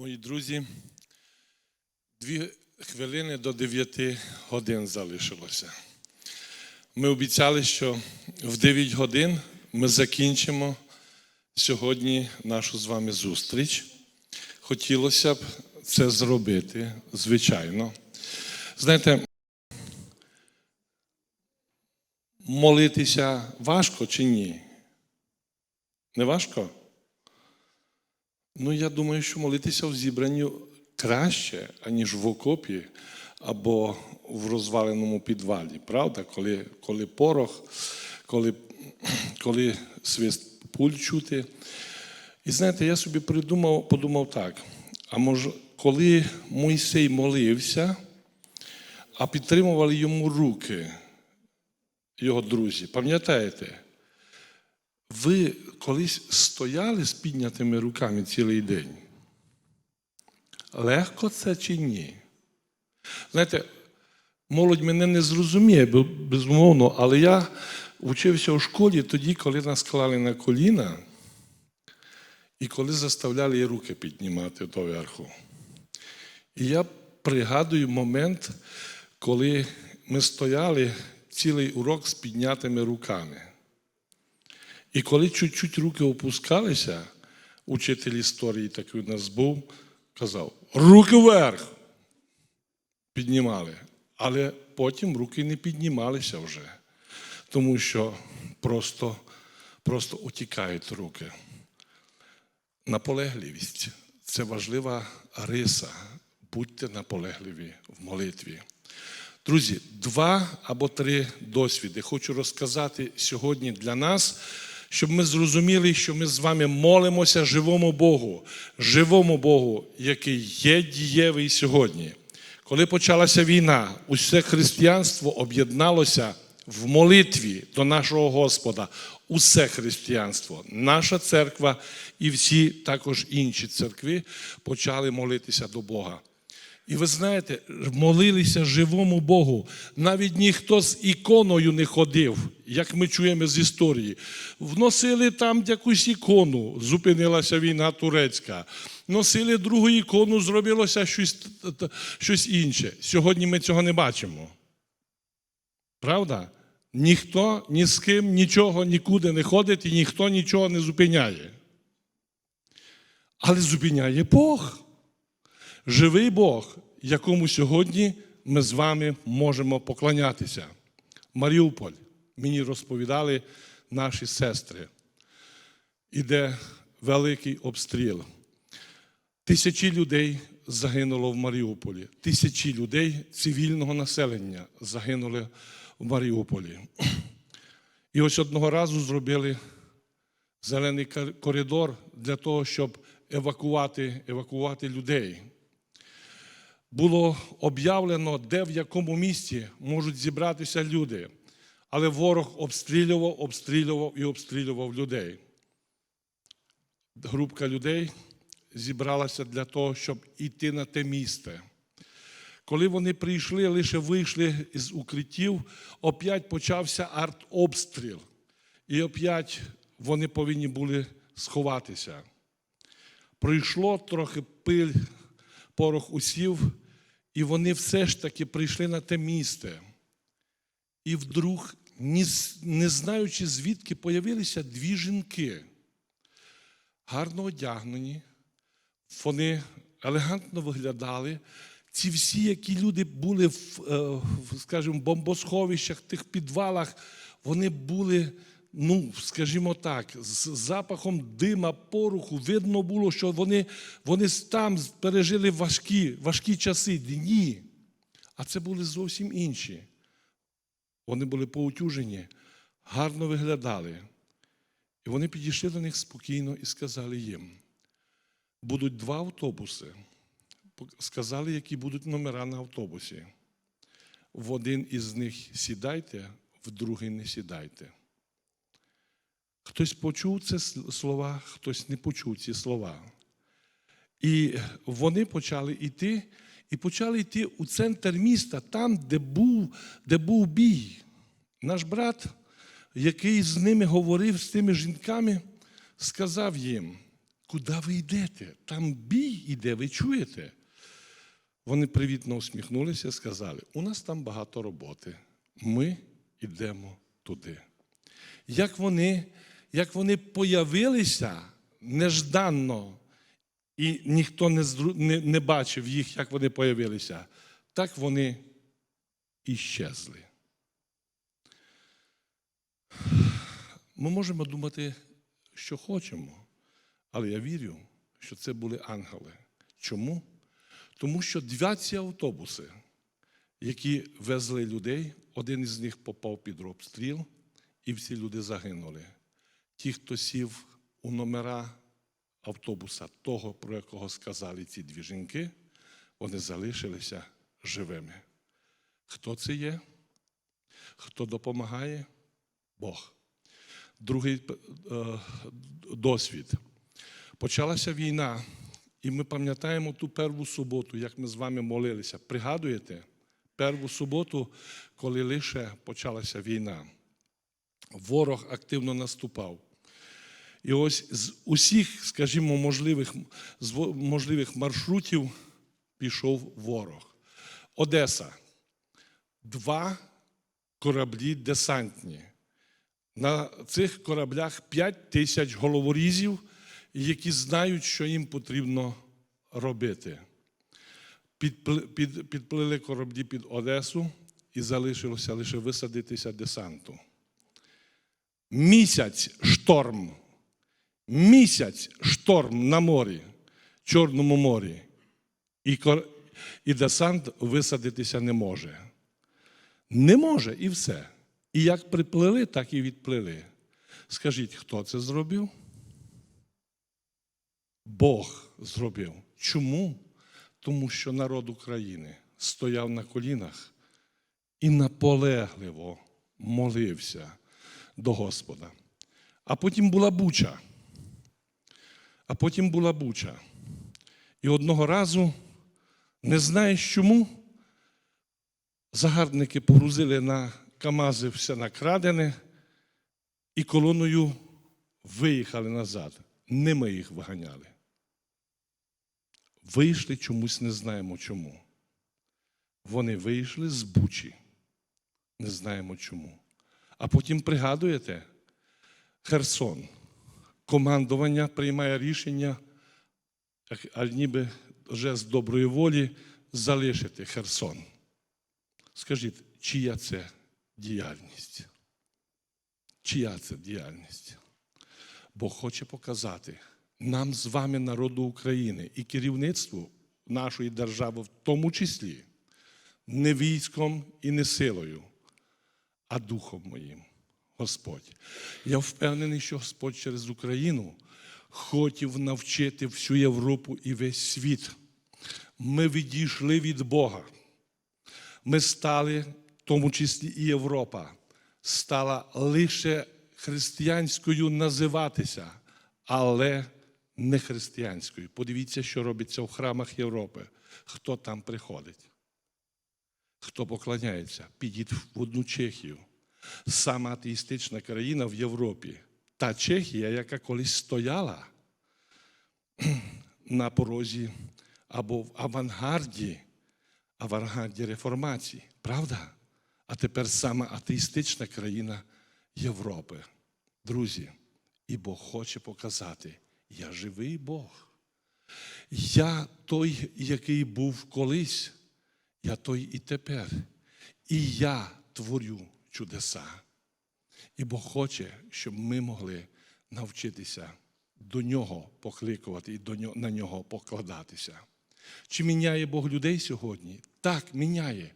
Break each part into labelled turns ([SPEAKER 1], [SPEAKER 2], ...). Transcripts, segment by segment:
[SPEAKER 1] Мої друзі, дві хвилини до 9 годин залишилося. Ми обіцяли, що в 9 годин ми закінчимо сьогодні нашу з вами зустріч. Хотілося б це зробити, звичайно. Знаєте, молитися важко чи ні? Не важко? Ну, я думаю, що молитися в зібранні краще, аніж в окопі або в розваленому підвалі. Правда? Коли, коли порох, коли, коли свист пуль чути. І знаєте, я собі придумав, подумав так: а може, коли Мойсей молився, а підтримували йому руки, його друзі, пам'ятаєте? Ви колись стояли з піднятими руками цілий день? Легко це чи ні? Знаєте, молодь мене не зрозуміє, безумовно, але я вчився у школі тоді, коли нас клали на коліна і коли заставляли руки піднімати доверху. І я пригадую момент, коли ми стояли цілий урок з піднятими руками. І коли чуть-чуть руки опускалися, учитель історії такий у нас був, казав: руки вверх! Піднімали. Але потім руки не піднімалися вже, тому що просто, просто утікають руки. Наполегливість це важлива риса. Будьте наполегливі в молитві. Друзі, два або три досвіди хочу розказати сьогодні для нас, щоб ми зрозуміли, що ми з вами молимося живому Богу, живому Богу, який є дієвий сьогодні. Коли почалася війна, усе християнство об'єдналося в молитві до нашого Господа. Усе християнство, наша церква і всі також інші церкви почали молитися до Бога. І ви знаєте, молилися живому Богу. Навіть ніхто з іконою не ходив, як ми чуємо з історії. Вносили там якусь ікону, зупинилася війна турецька. Носили другу ікону, зробилося щось, щось інше. Сьогодні ми цього не бачимо. Правда? Ніхто ні з ким нічого нікуди не ходить і ніхто нічого не зупиняє. Але зупиняє Бог живий Бог, якому сьогодні ми з вами можемо поклонятися. Маріуполь, мені розповідали наші сестри. Іде великий обстріл. Тисячі людей загинуло в Маріуполі. Тисячі людей цивільного населення загинули в Маріуполі. І ось одного разу зробили зелений коридор для того, щоб евакувати, евакувати людей. Було об'явлено, де в якому місті можуть зібратися люди. Але ворог обстрілював, обстрілював і обстрілював людей. Групка людей зібралася для того, щоб йти на те місце. Коли вони прийшли, лише вийшли з укриттів, опять почався артобстріл. І опять вони повинні були сховатися. Пройшло трохи пиль, порох усів, і вони все ж таки прийшли на те місце. І вдруг, не знаючи звідки, появилися дві жінки, гарно одягнені, вони елегантно виглядали. Ці всі, які люди були в, е, скажімо, бомбосховищах, тих підвалах, вони були, ну, скажімо так, з запахом дима, пороху. Видно було, що вони, вони там пережили важкі, важкі часи, дні. А це були зовсім інші. Вони були поутюжені, гарно виглядали. І вони підійшли до них спокійно і сказали їм: будуть два автобуси. Сказали, які будуть номера на автобусі. В один із них сідайте, в другий не сідайте. Хтось почув ці слова, хтось не почув ці слова. І вони почали йти, і почали йти у центр міста, там, де був, де був бій. Наш брат, який з ними говорив, з тими жінками, сказав їм, Куди ви йдете? Там бій іде, ви чуєте? Вони привітно усміхнулися і сказали: у нас там багато роботи. Ми йдемо туди. Як вони, як вони появилися нежданно, і ніхто не, не, не бачив їх, як вони появилися, так вони іщезли. Ми можемо думати, що хочемо, але я вірю, що це були ангели. Чому? Тому що 20 автобуси, які везли людей, один із них попав під обстріл, і всі люди загинули. Ті, хто сів у номера автобуса, того, про якого сказали ці дві жінки, вони залишилися живими. Хто це є? Хто допомагає? Бог. Другий е, досвід. Почалася війна, і ми пам'ятаємо ту перву суботу, як ми з вами молилися. Пригадуєте? Перву суботу, коли лише почалася війна. Ворог активно наступав. І ось з усіх, скажімо, можливих, можливих маршрутів пішов ворог. Одеса. Два кораблі десантні. На цих кораблях 5 тисяч головорізів, які знають, що їм потрібно робити. Підпли- під- Підплили кораблі під Одесу і залишилося лише висадитися десанту. Місяць шторм. Місяць шторм на морі, Чорному морі. І, і десант висадитися не може. Не може і все. І як приплили, так і відплили. Скажіть, хто це зробив? Бог зробив. Чому? Тому що народ України стояв на колінах і наполегливо молився до Господа. А потім була буча. А потім була буча. І одного разу, не знаєш чому, загарбники погрузили на Камази все накрадене і колоною виїхали назад. Не ми їх виганяли. Вийшли чомусь не знаємо чому. Вони вийшли з Бучі. Не знаємо чому. А потім пригадуєте, Херсон. Командування приймає рішення, а ніби вже з доброї волі залишити Херсон. Скажіть, чия це діяльність? Чия це діяльність? Бог хоче показати нам з вами, народу України, і керівництву нашої держави, в тому числі, не військом і не силою, а духом моїм, Господь. Я впевнений, що Господь через Україну хотів навчити всю Європу і весь світ. Ми відійшли від Бога. Ми стали, в тому числі і Європа, стала лише християнською називатися, але не християнською. Подивіться, що робиться в храмах Європи. Хто там приходить? Хто поклоняється? Підіть в одну Чехію. Сама атеїстична країна в Європі. Та Чехія, яка колись стояла на порозі або в авангарді, авангарді реформації. Правда? А тепер сама атеїстична країна Європи. Друзі, і Бог хоче показати, я живий Бог. Я той, який був колись, я той і тепер. І я творю чудеса. І Бог хоче, щоб ми могли навчитися до нього покликувати і до нього, на нього покладатися. Чи міняє Бог людей сьогодні? Так, міняє.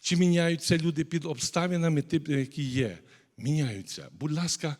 [SPEAKER 1] Чи міняються люди під обставинами, які є? Міняються. Будь ласка,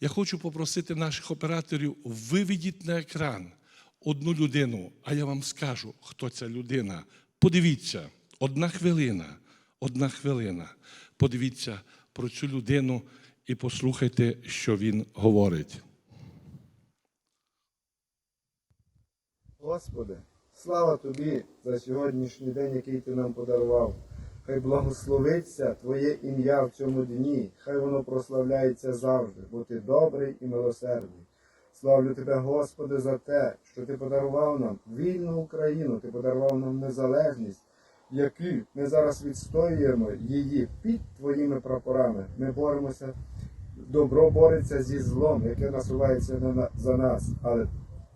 [SPEAKER 1] я хочу попросити наших операторів, виведіть на екран одну людину, а я вам скажу, хто ця людина. Подивіться, одна хвилина, одна хвилина. Подивіться про цю людину і послухайте, що він говорить.
[SPEAKER 2] Господи, слава Тобі за сьогоднішній день, який Ти нам подарував. Хай благословиться Твоє ім'я в цьому дні, хай воно прославляється завжди, бо Ти добрий і милосердний. Славлю тебе, Господи, за те, що ти подарував нам вільну Україну, ти подарував нам незалежність, яку ми зараз відстоюємо її під твоїми прапорами. Ми боремося, добро бореться зі злом, яке насувається на- на- за нас. Але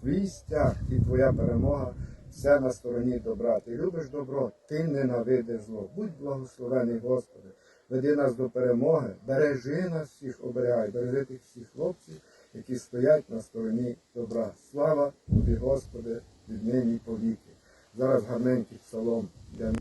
[SPEAKER 2] твій стяг і твоя перемога все на стороні добра. Ти любиш добро, ти ненавидиш зло. Будь благословений, Господи. Веди нас до перемоги, бережи нас всіх, оберігай, бережи тих всіх хлопців, які стоять на стороні добра. Слава тобі, Господи, віднині й повіки. Зараз гарненький псалом. для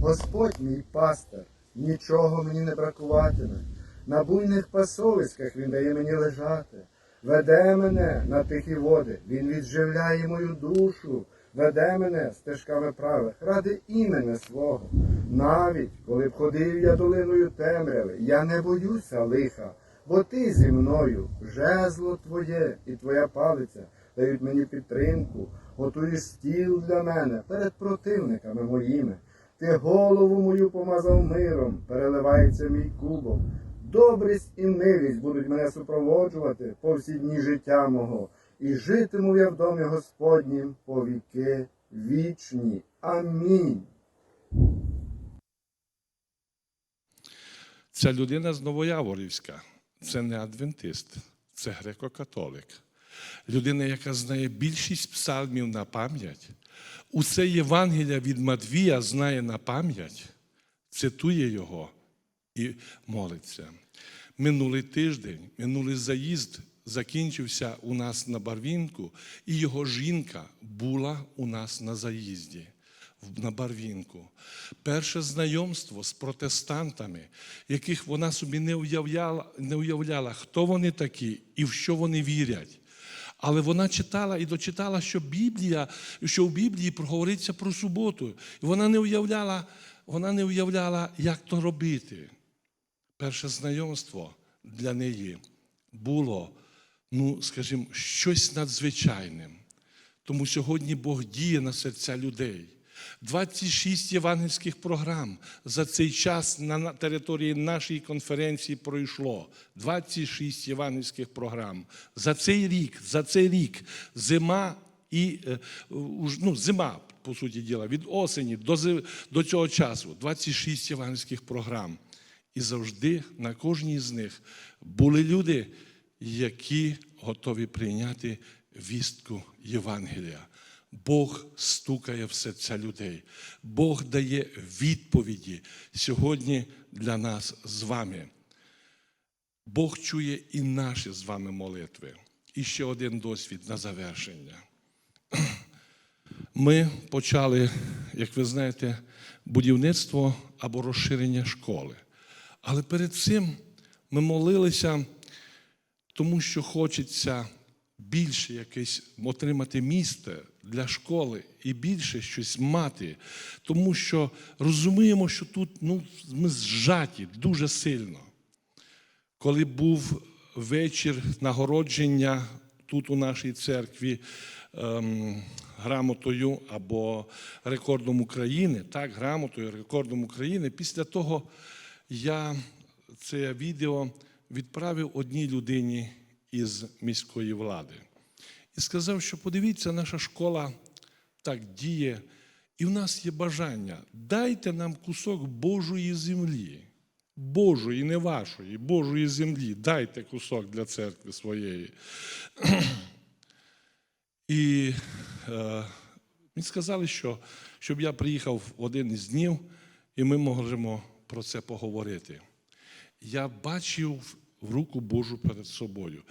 [SPEAKER 2] Господь мій пастир, нічого мені не бракуватиме. На буйних пасовиськах він дає мені лежати. Веде мене на тихі води, він відживляє мою душу, веде мене стежками правих, ради імені свого. Навіть коли б ходив я долиною темряви, я не боюся лиха, бо ти зі мною, жезло твоє і твоя палиця дають мені підтримку, готуєш стіл для мене перед противниками моїми. Ти голову мою помазав миром, переливається мій кубок. Добрість і милість будуть мене супроводжувати по всі дні життя мого, і житиму я в домі Господнім по віки вічні. Амінь.
[SPEAKER 1] Ця людина з Новояворівська це не адвентист, це греко-католик. Людина, яка знає більшість псалмів на пам'ять, усе Євангелія від Матвія знає на пам'ять, цитує його і молиться. Минулий тиждень, минулий заїзд закінчився у нас на Барвінку, і його жінка була у нас на заїзді на Барвінку. Перше знайомство з протестантами, яких вона собі не уявляла, не уявляла, хто вони такі і в що вони вірять. Але вона читала і дочитала, що Біблія, що в Біблії проговориться про суботу. І вона не уявляла, вона не уявляла, як то робити. Перше знайомство для неї було, ну, скажімо, щось надзвичайним. Тому сьогодні Бог діє на серця людей. 26 євангельських програм за цей час на території нашої конференції пройшло. 26 євангельських програм. За цей рік, за цей рік зима і е, ну, зима, по суті діла, від осені до, до цього часу. 26 євангельських програм. І завжди на кожній з них були люди, які готові прийняти вістку Євангелія. Бог стукає в серця людей. Бог дає відповіді сьогодні для нас з вами. Бог чує і наші з вами молитви. І ще один досвід на завершення. Ми почали, як ви знаєте, будівництво або розширення школи. Але перед цим ми молилися, тому що хочеться більше якесь отримати місце для школи і більше щось мати, тому що розуміємо, що тут ну, ми зжаті дуже сильно. Коли був вечір нагородження тут у нашій церкві ем, грамотою або рекордом України, так, грамотою, рекордом України, після того я це відео відправив одній людині із міської влади і сказав, що подивіться, наша школа так діє, і в нас є бажання. Дайте нам кусок Божої землі. Божої, не вашої, Божої землі. Дайте кусок для церкви своєї. І е, мені сказали, що щоб я приїхав в один із днів, і ми можемо про це поговорити. Я бачив в руку Божу перед собою.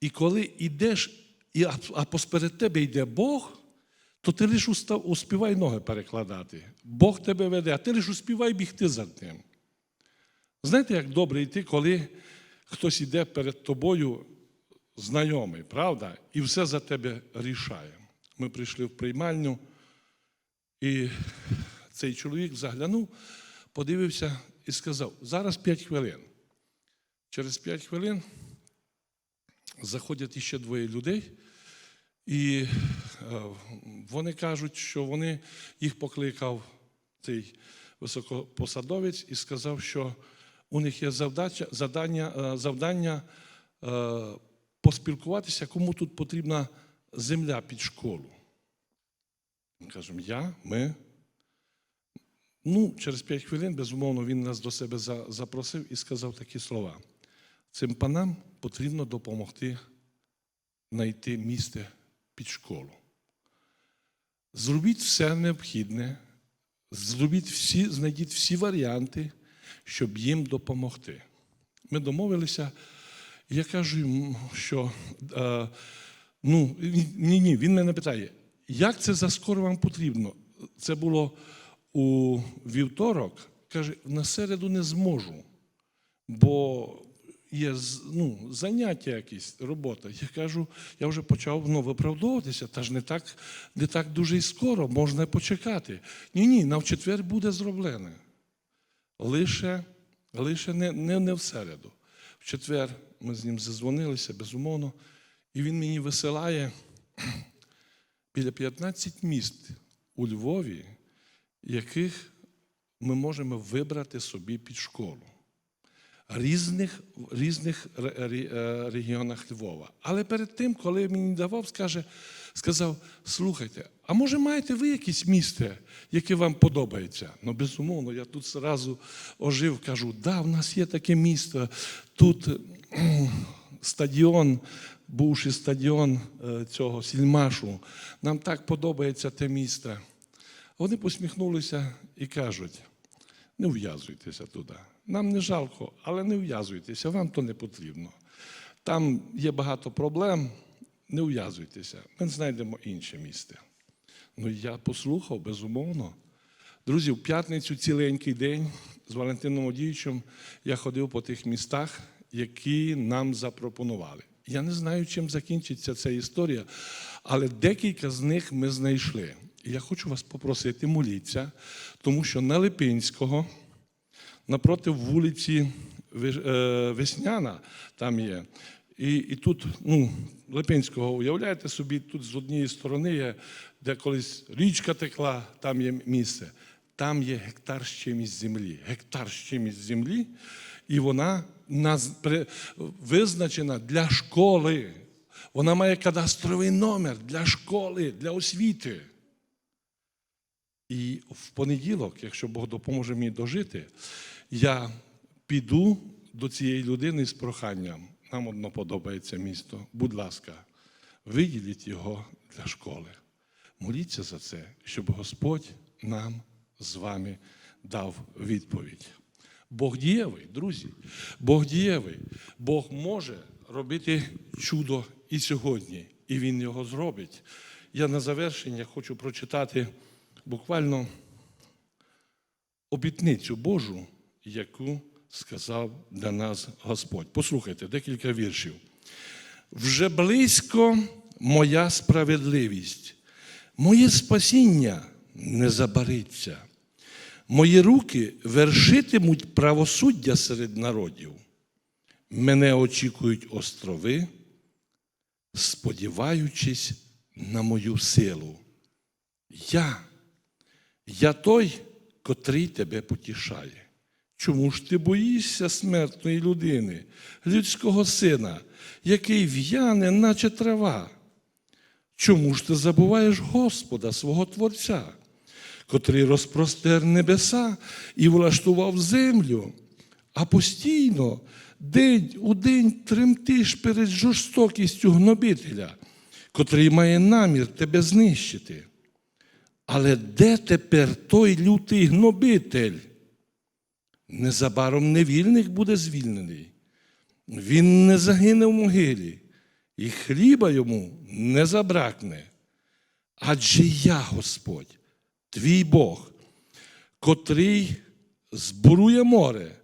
[SPEAKER 1] І коли йдеш, і, а, посперед тебе йде Бог, то ти лише устав- успівай ноги перекладати. Бог тебе веде, а ти лише успівай бігти за ним. Знаєте, як добре йти, коли хтось йде перед тобою знайомий, правда? І все за тебе рішає. Ми прийшли в приймальню, і цей чоловік заглянув, подивився і сказав: зараз 5 хвилин. Через 5 хвилин заходять іще двоє людей, і е, вони кажуть, що вони їх покликав цей високопосадовець і сказав, що у них є завдача, завдання, е, завдання е, поспілкуватися, кому тут потрібна земля під школу. Кажемо, я, ми. Ну, через 5 хвилин, безумовно, він нас до себе за- запросив і сказав такі слова. Цим панам потрібно допомогти знайти місце під школу. Зробіть все необхідне, зробіть всі, знайдіть всі варіанти, щоб їм допомогти. Ми домовилися, я кажу йому, що е, ну, ні, ні, він мене питає, як це заскоро вам потрібно? Це було у вівторок, каже, на середу не зможу, бо є ну, заняття якісь, робота. Я кажу, я вже почав ну, виправдовуватися, та ж не так, не так дуже і скоро, можна почекати. Ні, ні, на четвер буде зроблене. Лише, лише не, не, не в середу. В четвер ми з ним зазвонилися, безумовно, і він мені висилає біля 15 міст у Львові, яких ми можемо вибрати собі під школу. Різних, різних е, регіонах Львова. Але перед тим, коли мені давав, скаже, сказав: слухайте, а може маєте ви якесь місце, яке вам подобається? Ну, безумовно, я тут зразу ожив, кажу, да, в нас є таке місто, тут кхм, стадіон, бувший стадіон е, цього сільмашу. Нам так подобається те місто. Вони посміхнулися і кажуть: не ув'язуйтеся туди. Нам не жалко, але не ув'язуйтеся, вам то не потрібно. Там є багато проблем, не ув'язуйтеся. Ми знайдемо інше місце. Ну, я послухав, безумовно. Друзі, в п'ятницю ціленький день з Валентином Одіючем я ходив по тих містах, які нам запропонували. Я не знаю, чим закінчиться ця історія, але декілька з них ми знайшли. І я хочу вас попросити, моліться, тому що на Липинського, напроти вулиці е, Весняна, там є. І, і тут, ну, Липинського, уявляєте собі, тут з однієї сторони є, де колись річка текла, там є місце. Там є гектар з чимось землі. Гектар з чимось землі, і вона визначена для школи. Вона має кадастровий номер для школи, для освіти. І в понеділок, якщо Бог допоможе мені дожити, я піду до цієї людини з проханням. Нам одно подобається місто. Будь ласка, виділіть його для школи. Моліться за це, щоб Господь нам з вами дав відповідь. Бог дієвий, друзі. Бог дієвий. Бог може робити чудо і сьогодні, і Він його зробить. Я на завершення хочу прочитати буквально обітницю Божу, яку сказав для нас Господь. Послухайте декілька віршів. Вже близько моя справедливість, моє спасіння не забариться. Мої руки вершитимуть правосуддя серед народів. Мене очікують острови, сподіваючись на мою силу. Я, я той, котрий тебе потішає. Чому ж ти боїшся смертної людини, людського сина, який в'яне, наче трава? Чому ж ти забуваєш Господа, свого Творця, котрий розпростер небеса і влаштував землю, а постійно, день у день тремтиш перед жорстокістю гнобителя, котрий має намір тебе знищити? Але де тепер той лютий гнобитель? Незабаром невільник буде звільнений. Він не загине в могилі, і хліба йому не забракне. Адже я, Господь, твій Бог, котрий збурує море,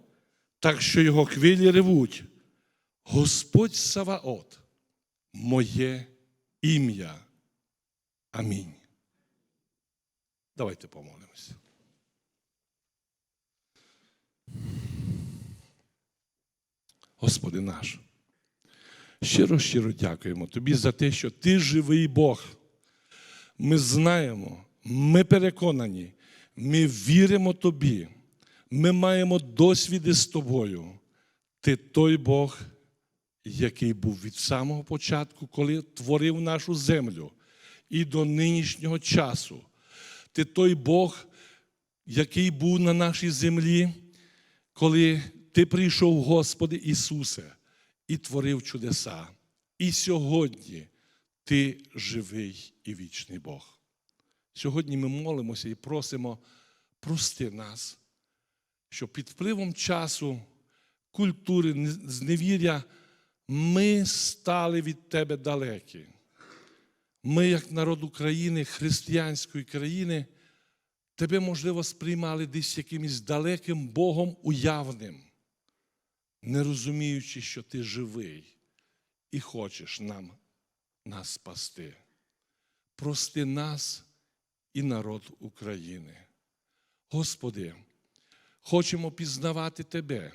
[SPEAKER 1] так що його хвилі ревуть. Господь Саваот, моє ім'я. Амінь. Давайте помолимося. Господи наш, щиро щиро дякуємо Тобі за те, що Ти живий Бог. Ми знаємо, ми переконані, ми віримо Тобі, ми маємо досвіди з Тобою. Ти той Бог, який був від самого початку, коли творив нашу землю, і до нинішнього часу. Ти той Бог, який був на нашій землі, коли Ти прийшов, Господи Ісусе, і творив чудеса. І сьогодні Ти живий і вічний Бог. Сьогодні ми молимося і просимо, прости нас, що під впливом часу, культури, зневір'я ми стали від Тебе далекі. Ми, як народ України, християнської країни, тебе, можливо, сприймали десь якимось далеким Богом уявним, не розуміючи, що ти живий і хочеш нам нас спасти. Прости нас і народ України. Господи, хочемо пізнавати Тебе.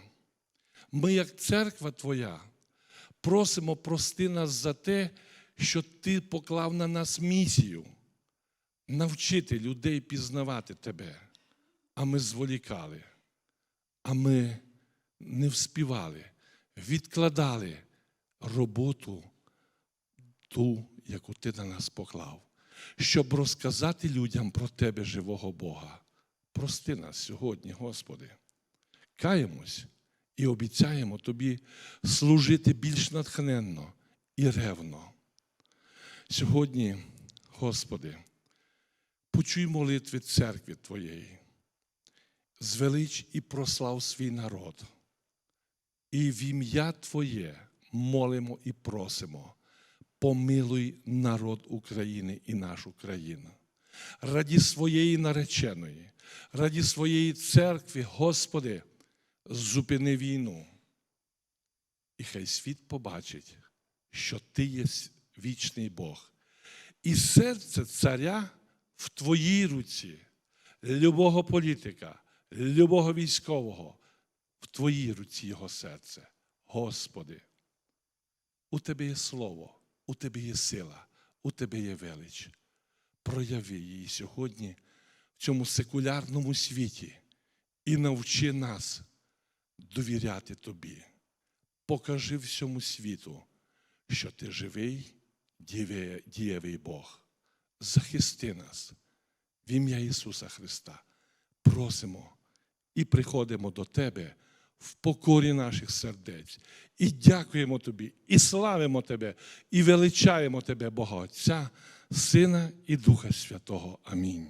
[SPEAKER 1] Ми, як церква Твоя, просимо прости нас за те, що Ти поклав на нас місію навчити людей пізнавати Тебе. А ми зволікали, а ми не вспівали, відкладали роботу ту, яку Ти на нас поклав, щоб розказати людям про Тебе, живого Бога. Прости нас сьогодні, Господи. Каємось і обіцяємо Тобі служити більш натхненно і ревно. Сьогодні, Господи, почуй молитви церкви Твоєї, звелич і прослав свій народ. І в ім'я Твоє молимо і просимо, помилуй народ України і нашу країну. Раді своєї нареченої, раді своєї церкви, Господи, зупини війну. І хай світ побачить, що Ти є вічний Бог. І серце царя в Твоїй руці, любого політика, любого військового, в Твоїй руці його серце. Господи, у Тебе є слово, у Тебе є сила, у Тебе є велич. Прояви її сьогодні в цьому секулярному світі і навчи нас довіряти Тобі. Покажи всьому світу, що Ти живий, дієвий- Бог. Захисти нас в ім'я Ісуса Христа. Просимо і приходимо до Тебе в покорі наших сердець. І дякуємо Тобі, і славимо Тебе, і величаємо Тебе, Бога Отця, Сина і Духа Святого. Амінь.